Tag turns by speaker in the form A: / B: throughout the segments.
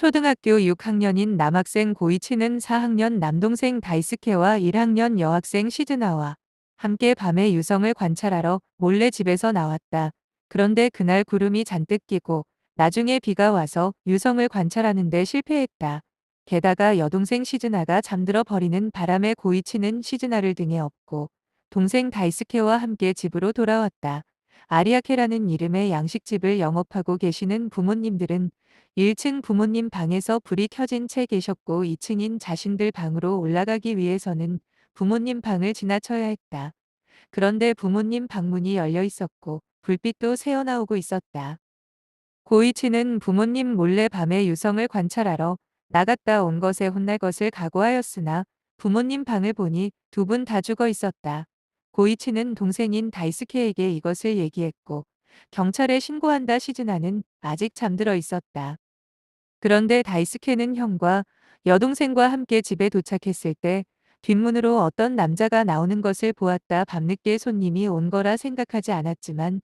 A: 초등학교 6학년인 남학생 고이치는 4학년 남동생 다이스케와 1학년 여학생 시즈나와 함께 밤에 유성을 관찰하러 몰래 집에서 나왔다. 그런데 그날 구름이 잔뜩 끼고 나중에 비가 와서 유성을 관찰하는데 실패했다. 게다가 여동생 시즈나가 잠들어 버리는 바람에 고이치는 시즈나를 등에 업고 동생 다이스케와 함께 집으로 돌아왔다. 아리아케라는 이름의 양식집을 영업하고 계시는 부모님들은 1층 부모님 방에서 불이 켜진 채 계셨고 2층인 자신들 방으로 올라가기 위해서는 부모님 방을 지나쳐야 했다. 그런데 부모님 방문이 열려 있었고 불빛도 새어나오고 있었다. 고이치는 부모님 몰래 밤에 유성을 관찰하러 나갔다 온 것에 혼날 것을 각오하였으나 부모님 방을 보니 두 분 다 죽어 있었다. 고이치는 동생인 다이스케에게 이것을 얘기했고 경찰에 신고한다 시즈나는 아직 잠들어 있었다. 그런데 다이스케는 형과 여동생과 함께 집에 도착했을 때 뒷문으로 어떤 남자가 나오는 것을 보았다. 밤늦게 손님이 온 거라 생각하지 않았지만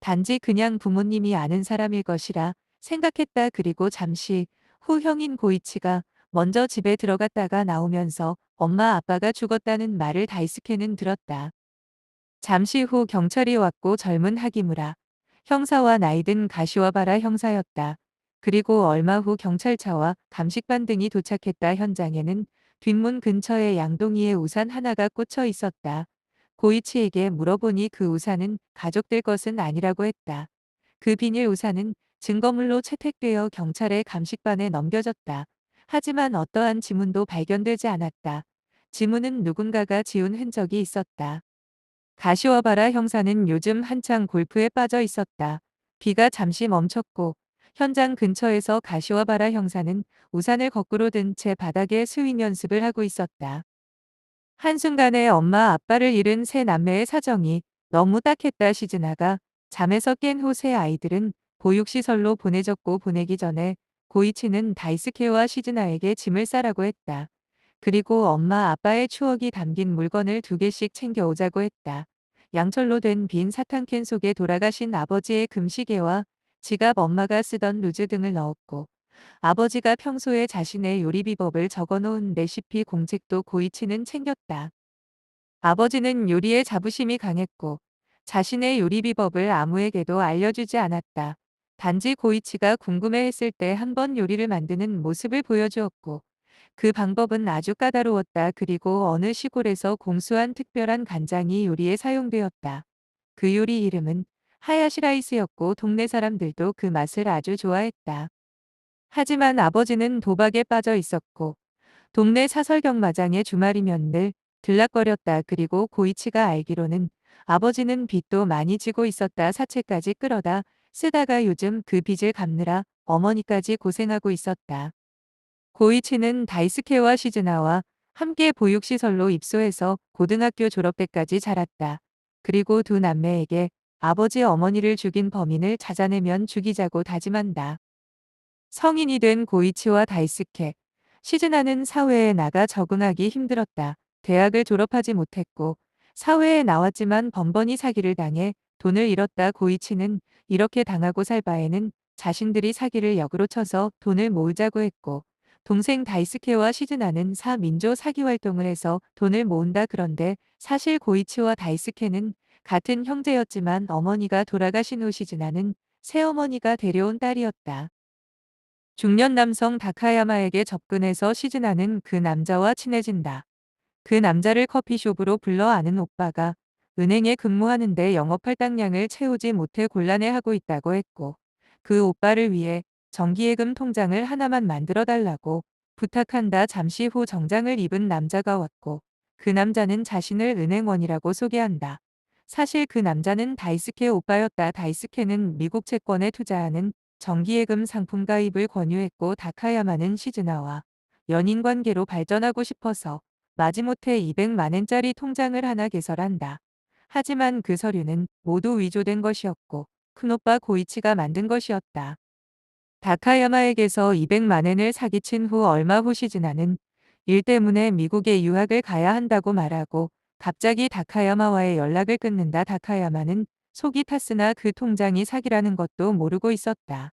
A: 단지 그냥 부모님이 아는 사람일 것이라 생각했다. 그리고 잠시 후 형인 고이치가 먼저 집에 들어갔다가 나오면서 엄마 아빠가 죽었다는 말을 다이스케는 들었다. 잠시 후 경찰이 왔고 젊은 하기무라 형사와 나이든 가시와바라 형사였다. 그리고 얼마 후 경찰차와 감식반 등이 도착했다. 현장에는 뒷문 근처에 양동이에 우산 하나가 꽂혀 있었다. 고이치에게 물어보니 그 우산은 가족들 것은 아니라고 했다. 그 비닐 우산은 증거물로 채택되어 경찰의 감식반에 넘겨졌다. 하지만 어떠한 지문도 발견되지 않았다. 지문은 누군가가 지운 흔적이 있었다. 가시와바라 형사는 요즘 한창 골프에 빠져 있었다. 비가 잠시 멈췄고 현장 근처에서 가시와바라 형사는 우산을 거꾸로 든 채 바닥에 스윙 연습을 하고 있었다. 한순간에 엄마 아빠를 잃은 세 남매의 사정이 너무 딱했다 시즈나가 잠에서 깬후세 아이들은 보육시설로 보내졌고 보내기 전에 고이치는 다이스케와 시즈나에게 짐을 싸라고 했다. 그리고 엄마 아빠의 추억이 담긴 물건을 두 개씩 챙겨오자고 했다. 양철로 된 빈 사탕캔 속에 돌아가신 아버지의 금시계와 지갑 엄마가 쓰던 루즈 등을 넣었고 아버지가 평소에 자신의 요리 비법을 적어놓은 레시피 공책도 고이치는 챙겼다. 아버지는 요리에 자부심이 강했고 자신의 요리 비법을 아무에게도 알려주지 않았다. 단지 고이치가 궁금해했을 때 한 번 요리를 만드는 모습을 보여주었고 그 방법은 아주 까다로웠다. 그리고 어느 시골에서 공수한 특별한 간장이 요리에 사용되었다. 그 요리 이름은 하야시라이스였고 동네 사람들도 그 맛을 아주 좋아했다. 하지만 아버지는 도박에 빠져 있었고 동네 사설경마장에 주말이면 늘 들락거렸다. 그리고 고이치가 알기로는 아버지는 빚도 많이 지고 있었다. 사채까지 끌어다 쓰다가 요즘 그 빚을 갚느라 어머니까지 고생하고 있었다. 고이치는 다이스케와 시즈나와 함께 보육시설로 입소해서 고등학교 졸업 때까지 자랐다. 그리고 두 남매에게 아버지 어머니를 죽인 범인을 찾아내면 죽이자고 다짐한다. 성인이 된 고이치와 다이스케, 시즈나는 사회에 나가 적응하기 힘들었다. 대학을 졸업하지 못했고 사회에 나왔지만 번번이 사기를 당해 돈을 잃었다. 고이치는 이렇게 당하고 살 바에는 자신들이 사기를 역으로 쳐서 돈을 모으자고 했고 동생 다이스케와 시즈나는 사민조 사기 활동을 해서 돈을 모은다. 그런데 사실 고이치와 다이스케는 같은 형제였지만 어머니가 돌아가신 후 시즈나는 새어머니가 데려온 딸이었다. 중년 남성 다카야마에게 접근해서 시즈나는 그 남자와 친해진다. 그 남자를 커피숍으로 불러 아는 오빠가 은행에 근무하는데 영업 할당량을 채우지 못해 곤란해하고 있다고 했고 그 오빠를 위해 정기예금 통장을 하나만 만들어 달라고 부탁한다. 잠시 후 정장을 입은 남자가 왔고 그 남자는 자신을 은행원이라고 소개한다. 사실 그 남자는 다이스케 오빠였다. 다이스케는 미국 채권에 투자하는 정기예금 상품 가입을 권유했고 다카야마는 시즈나와 연인 관계로 발전하고 싶어서 마지못해 200만엔짜리 통장을 하나 개설한다. 하지만 그 서류는 모두 위조된 것이었고 큰오빠 고이치가 만든 것이었다. 다카야마에게서 200만엔을 사기친 후 얼마 후 시즈나는 일 때문에 미국에 유학을 가야 한다고 말하고 갑자기 다카야마와의 연락을 끊는다. 다카야마는 속이 탔으나 그 통장이 사기라는 것도 모르고 있었다.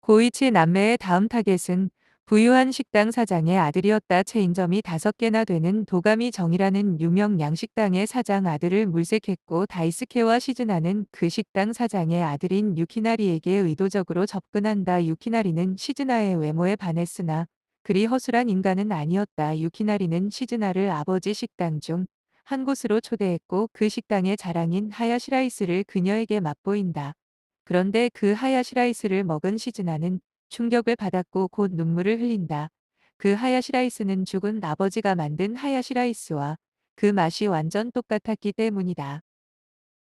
A: 고이치 남매의 다음 타겟은 부유한 식당 사장의 아들이었다. 체인점이 다섯 개나 되는 도가미 정이라는 유명 양식당의 사장 아들을 물색했고 다이스케와 시즈나는 그 식당 사장의 아들인 유키나리에게 의도적으로 접근한다. 유키나리는 시즈나의 외모에 반했으나 그리 허술한 인간은 아니었다. 유키나리는 시즈나를 아버지 식당 중 한 곳으로 초대했고 그 식당의 자랑인 하야시라이스를 그녀에게 맛보인다. 그런데 그 하야시라이스를 먹은 시즈나는 충격을 받았고 곧 눈물을 흘린다. 그 하야시라이스는 죽은 아버지가 만든 하야시라이스와 그 맛이 완전 똑같았기 때문이다.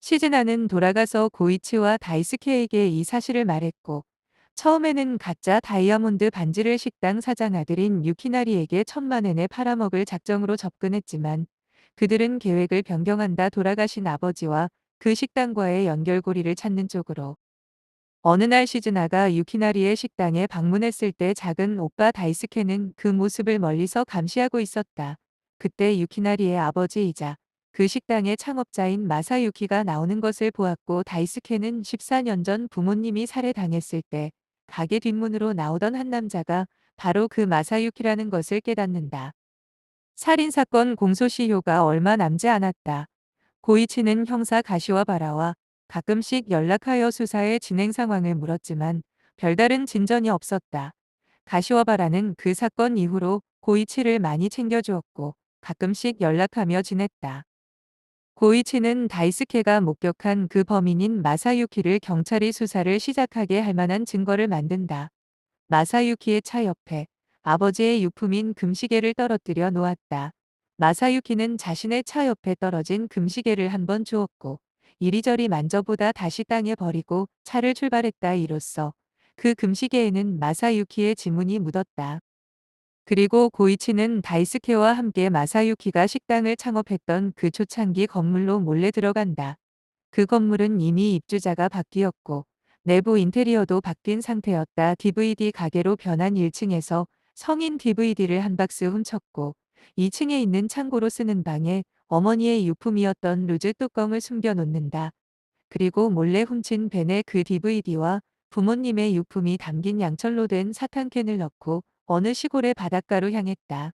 A: 시즈나는 돌아가서 고이치와 다이스케에게 이 사실을 말했고 처음에는 가짜 다이아몬드 반지를 식당 사장 아들인 유키나리에게 천만 엔에 팔아먹을 작정으로 접근했지만 그들은 계획을 변경한다 돌아가신 아버지와 그 식당과의 연결고리를 찾는 쪽으로 어느 날 시즈나가 유키나리의 식당에 방문했을 때 작은 오빠 다이스케는 그 모습을 멀리서 감시하고 있었다. 그때 유키나리의 아버지이자 그 식당의 창업자인 마사유키가 나오는 것을 보았고 다이스케는 14년 전 부모님이 살해당했을 때 가게 뒷문으로 나오던 한 남자가 바로 그 마사유키라는 것을 깨닫는다. 살인사건 공소시효가 얼마 남지 않았다. 고이치는 형사 가시와바라와 가끔씩 연락하여 수사의 진행 상황을 물었지만 별다른 진전이 없었다. 가시와바라는 그 사건 이후로 고이치를 많이 챙겨주었고 가끔씩 연락하며 지냈다. 고이치는 다이스케가 목격한 그 범인인 마사유키를 경찰이 수사를 시작하게 할 만한 증거를 만든다. 마사유키의 차 옆에 아버지의 유품인 금시계를 떨어뜨려 놓았다. 마사유키는 자신의 차 옆에 떨어진 금시계를 한 번 주었고 이리저리 만져보다 다시 땅에 버리고 차를 출발했다 이로써 그 금시계에는 마사유키의 지문이 묻었다. 그리고 고이치는 다이스케와 함께 마사유키가 식당을 창업했던 그 초창기 건물로 몰래 들어간다. 그 건물은 이미 입주자가 바뀌었고 내부 인테리어도 바뀐 상태였다. DVD 가게로 변한 1층에서 성인 DVD를 한 박스 훔쳤고 2층에 있는 창고로 쓰는 방에 어머니의 유품이었던 루즈 뚜껑을 숨겨놓는다. 그리고 몰래 훔친 벤에 그 DVD와 부모님의 유품이 담긴 양철로 된 사탕캔을 넣고 어느 시골의 바닷가로 향했다.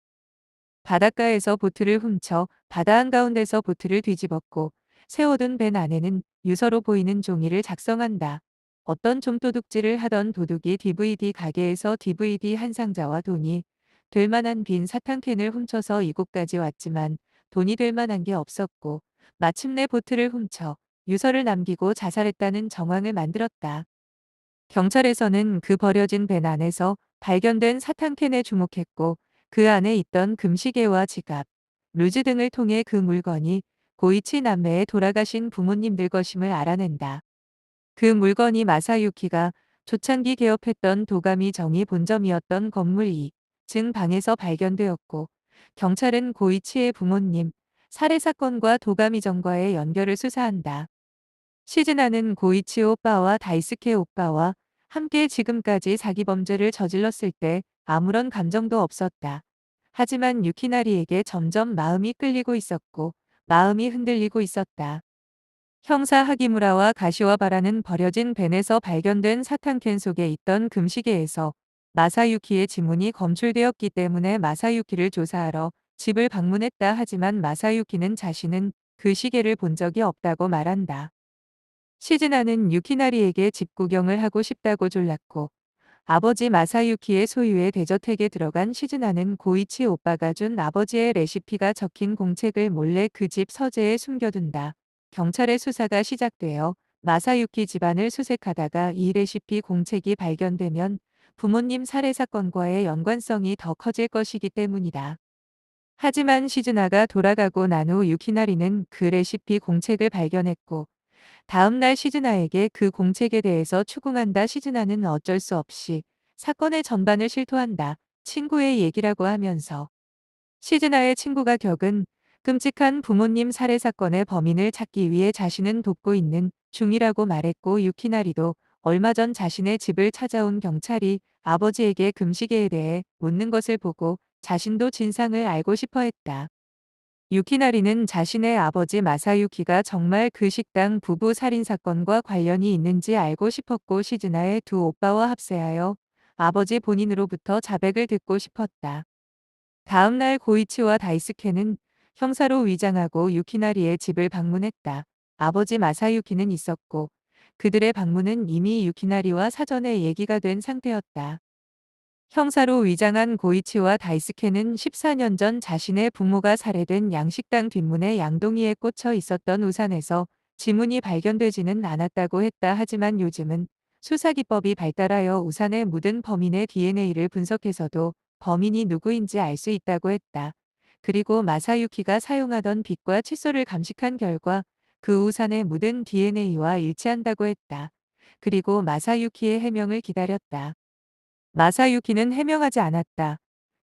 A: 바닷가에서 보트를 훔쳐 바다 한가운데서 보트를 뒤집었고 세워둔 벤 안에는 유서로 보이는 종이를 작성한다. 어떤 좀도둑질을 하던 도둑이 DVD 가게에서 DVD 한 상자와 돈이 될 만한 빈 사탕캔을 훔쳐서 이곳까지 왔지만 돈이 될 만한 게 없었고 마침내 보트를 훔쳐 유서를 남기고 자살했다는 정황을 만들었다. 경찰에서는 그 버려진 밴 안에서 발견된 사탕캔에 주목했고 그 안에 있던 금시계와 지갑, 루즈 등을 통해 그 물건이 고이치 남매의 돌아가신 부모님들 것임을 알아낸다. 그 물건이 마사유키가 초창기 개업했던 도가미 정이 본점이었던 건물 2, 층 방에서 발견되었고 경찰은 고이치의 부모님, 살해 사건과 도가미정과의 연결을 수사한다. 시즈나는 고이치 오빠와 다이스케 오빠와 함께 지금까지 사기 범죄를 저질렀을 때 아무런 감정도 없었다. 하지만 유키나리에게 점점 마음이 끌리고 있었고 마음이 흔들리고 있었다. 형사 하기무라와 가시와바라는 버려진 벤에서 발견된 사탕캔 속에 있던 금시계에서 마사유키의 지문이 검출되었기 때문에 마사유키를 조사하러 집을 방문했다 하지만 마사유키는 자신은 그 시계를 본 적이 없다고 말한다. 시즈나는 유키나리에게 집 구경을 하고 싶다고 졸랐고 아버지 마사유키의 소유의 대저택에 들어간 시즈나는 고이치 오빠가 준 아버지의 레시피가 적힌 공책을 몰래 그 집 서재에 숨겨둔다. 경찰의 수사가 시작되어 마사유키 집안을 수색하다가 이 레시피 공책이 발견되면 부모님 살해 사건과의 연관성이 더 커질 것이기 때문이다. 하지만 시즈나가 돌아가고 난 후 유키나리는 그 레시피 공책을 발견했고 다음 날 시즈나에게 그 공책에 대해서 추궁한다. 시즈나는 어쩔 수 없이 사건의 전반을 실토한다. 친구의 얘기라고 하면서 시즈나의 친구가 겪은 끔찍한 부모님 살해 사건의 범인을 찾기 위해 자신은 돕고 있는 중이라고 말했고 유키나리도 얼마 전 자신의 집을 찾아온 경찰이 아버지에게 금시계에 대해 묻는 것을 보고 자신도 진상을 알고 싶어 했다. 유키나리는 자신의 아버지 마사유키가 정말 그 식당 부부 살인 사건과 관련이 있는지 알고 싶었고 시즈나의 두 오빠와 합세하여 아버지 본인으로부터 자백을 듣고 싶었다. 다음 날 고이치와 다이스케는 형사로 위장하고 유키나리의 집을 방문했다. 아버지 마사유키는 있었고 그들의 방문은 이미 유키나리와 사전에 얘기가 된 상태였다. 형사로 위장한 고이치와 다이스케는 14년 전 자신의 부모가 살해된 양식당 뒷문에 양동이에 꽂혀 있었던 우산에서 지문이 발견되지는 않았다고 했다. 하지만 요즘은 수사기법이 발달하여 우산에 묻은 범인의 DNA를 분석해서도 범인이 누구인지 알 수 있다고 했다. 그리고 마사유키가 사용하던 빗과 칫솔을 감식한 결과 그 우산에 묻은 DNA와 일치한다고 했다. 그리고 마사유키의 해명을 기다렸다. 마사유키는 해명하지 않았다.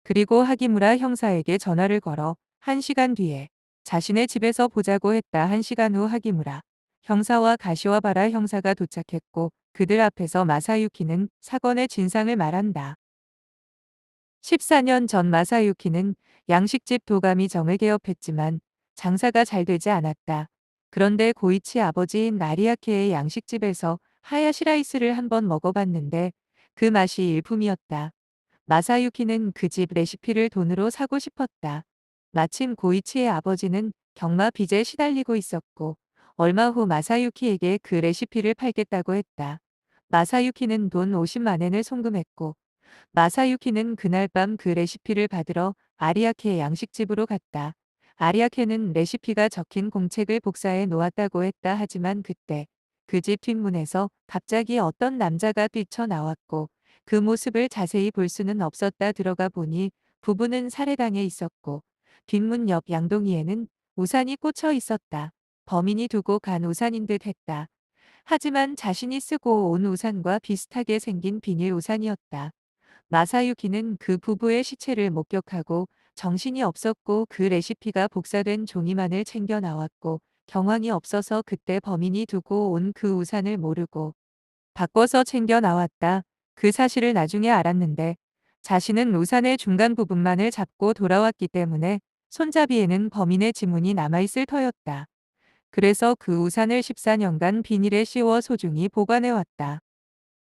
A: 그리고 하기무라 형사에게 전화를 걸어 1시간 뒤에 자신의 집에서 보자고 했다. 1시간 후 하기무라 형사와 가시와바라 형사가 도착했고 그들 앞에서 마사유키는 사건의 진상을 말한다. 14년 전 마사유키는 양식집 도가미 정을 개업했지만 장사가 잘 되지 않았다. 그런데 고이치 아버지인 나리아케의 양식집에서 하야시 라이스를 한번 먹어봤는데 그 맛이 일품이었다. 마사유키는 그 집 레시피를 돈으로 사고 싶었다. 마침 고이치의 아버지는 경마 빚에 시달리고 있었고 얼마 후 마사유키에게 그 레시피를 팔겠다고 했다. 마사유키는 돈 50만엔을 송금했고 마사유키는 그날 밤 그 레시피를 받으러 아리아케의 양식집으로 갔다. 아리아케는 레시피가 적힌 공책을 복사해 놓았다고 했다. 하지만 그때 그 집 뒷문에서 갑자기 어떤 남자가 뛰쳐나왔고 그 모습을 자세히 볼 수는 없었다 들어가 보니 부부는 살해당해 있었고 뒷문 옆 양동이에는 우산이 꽂혀 있었다. 범인이 두고 간 우산인 듯 했다. 하지만 자신이 쓰고 온 우산과 비슷하게 생긴 비닐 우산이었다. 마사유키는 그 부부의 시체를 목격하고 정신이 없었고 그 레시피가 복사된 종이만을 챙겨 나왔고 경황이 없어서 그때 범인이 두고 온 그 우산을 모르고 바꿔서 챙겨 나왔다. 그 사실을 나중에 알았는데 자신은 우산의 중간 부분만을 잡고 돌아왔기 때문에 손잡이에는 범인의 지문이 남아있을 터였다. 그래서 그 우산을 14년간 비닐에 씌워 소중히 보관해왔다.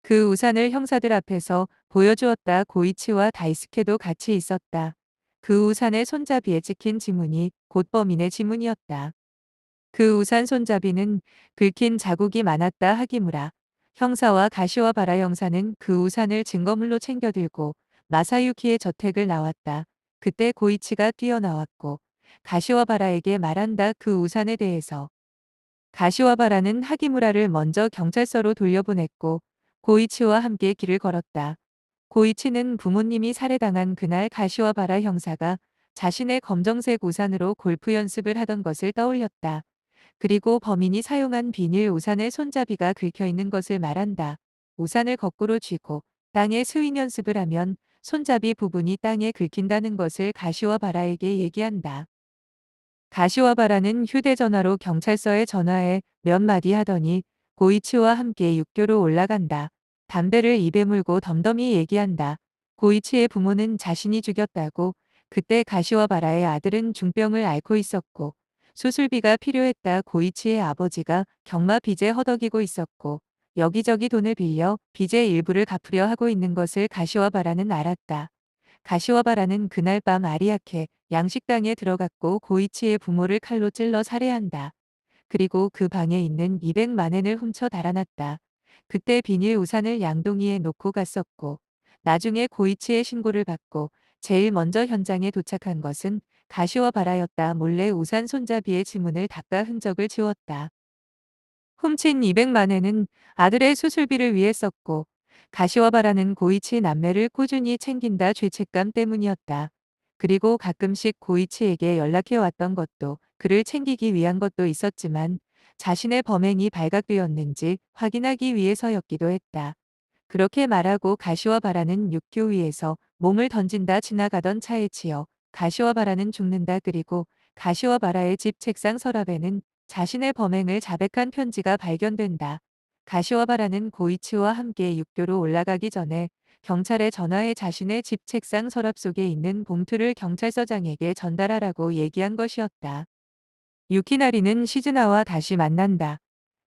A: 그 우산을 형사들 앞에서 보여주었다. 고이치와 다이스케도 같이 있었다. 그 우산의 손잡이에 찍힌 지문이 곧 범인의 지문이었다. 그 우산 손잡이는 긁힌 자국이 많았다 하기무라. 형사와 가시와 바라 형사는 그 우산을 증거물로 챙겨 들고 마사유키의 저택을 나왔다. 그때 고이치가 뛰어나왔고 가시와 바라에게 말한다 그 우산에 대해서. 가시와 바라는 하기무라를 먼저 경찰서로 돌려보냈고 고이치와 함께 길을 걸었다. 고이치는 부모님이 살해당한 그날 가시와바라 형사가 자신의 검정색 우산으로 골프 연습을 하던 것을 떠올렸다. 그리고 범인이 사용한 비닐 우산의 손잡이가 긁혀 있는 것을 말한다. 우산을 거꾸로 쥐고 땅에 스윙 연습을 하면 손잡이 부분이 땅에 긁힌다는 것을 가시와바라에게 얘기한다. 가시와바라는 휴대전화로 경찰서에 전화해 몇 마디 하더니 고이치와 함께 육교로 올라간다. 담배를 입에 물고 덤덤히 얘기한다. 고이치의 부모는 자신이 죽였다고 그때 가시와바라의 아들은 중병을 앓고 있었고 수술비가 필요했다 고이치의 아버지가 경마 빚에 허덕이고 있었고 여기저기 돈을 빌려 빚의 일부를 갚으려 하고 있는 것을 가시와바라는 알았다. 가시와바라는 그날 밤 아리아케 양식당에 들어갔고 고이치의 부모를 칼로 찔러 살해한다. 그리고 그 방에 있는 200만엔을 훔쳐 달아났다. 그때 비닐 우산을 양동이에 놓고 갔었고 나중에 고이치의 신고를 받고 제일 먼저 현장에 도착한 것은 가시와 바라였다. 몰래 우산 손잡이의 지문을 닦아 흔적을 지웠다. 훔친 200만엔은 아들의 수술비를 위해 썼고 가시와 바라는 고이치 남매를 꾸준히 챙긴다 죄책감 때문이었다. 그리고 가끔씩 고이치에게 연락해 왔던 것도 그를 챙기기 위한 것도 있었지만 자신의 범행이 발각되었는지 확인하기 위해서였기도 했다. 그렇게 말하고 가시와 바라는 육교 위에서 몸을 던진다 지나가던 차에 치여 가시와 바라는 죽는다 그리고 가시와 바라의 집 책상 서랍에는 자신의 범행을 자백한 편지가 발견된다. 가시와 바라는 고이치와 함께 육교로 올라가기 전에 경찰에 전화해 자신의 집 책상 서랍 속에 있는 봉투를 경찰서장에게 전달하라고 얘기한 것이었다. 유키나리는 시즈나와 다시 만난다.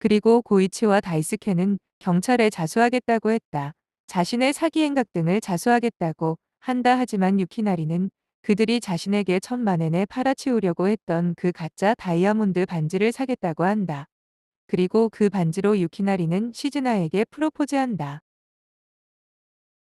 A: 그리고 고이치와 다이스케는 경찰에 자수하겠다고 했다. 자신의 사기 행각 등을 자수하겠다고 한다 하지만 유키나리는 그들이 자신에게 천만엔에 팔아치우려고 했던 그 가짜 다이아몬드 반지를 사겠다고 한다. 그리고 그 반지로 유키나리는 시즈나에게 프로포즈한다.